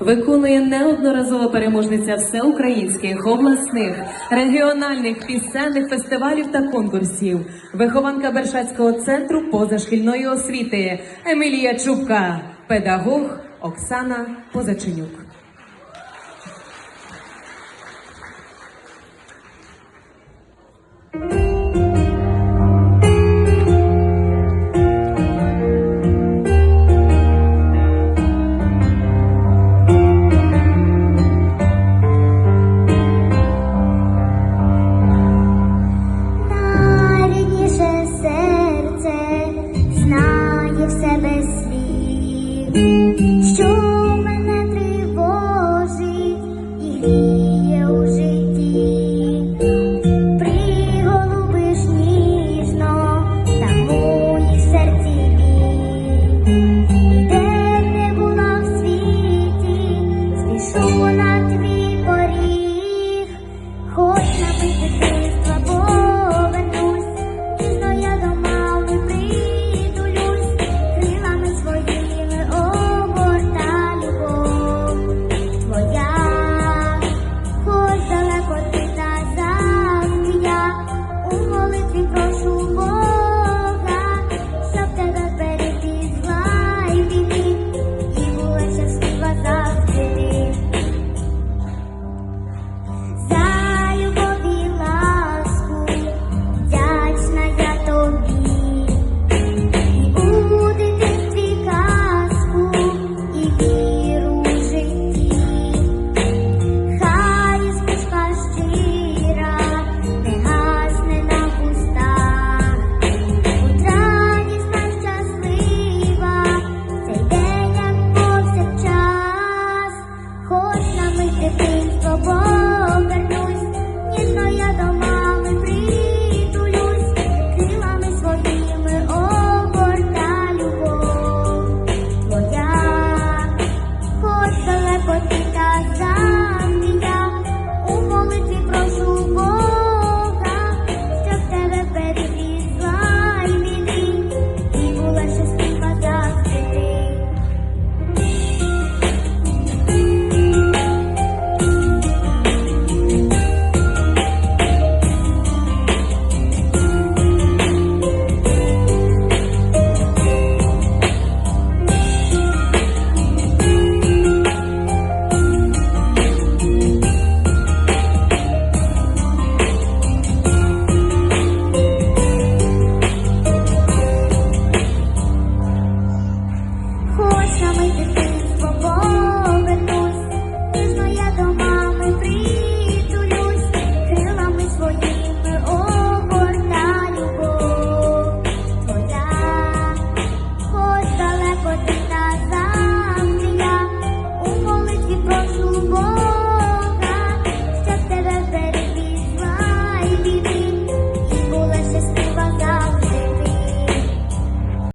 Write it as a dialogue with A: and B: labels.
A: виконує неодноразова переможниця всеукраїнських, обласних, регіональних пісенних фестивалів та конкурсів, вихованка Бершацького центру позашкільної освіти Емілія Чубка, педагог Оксана Позаченюк. Що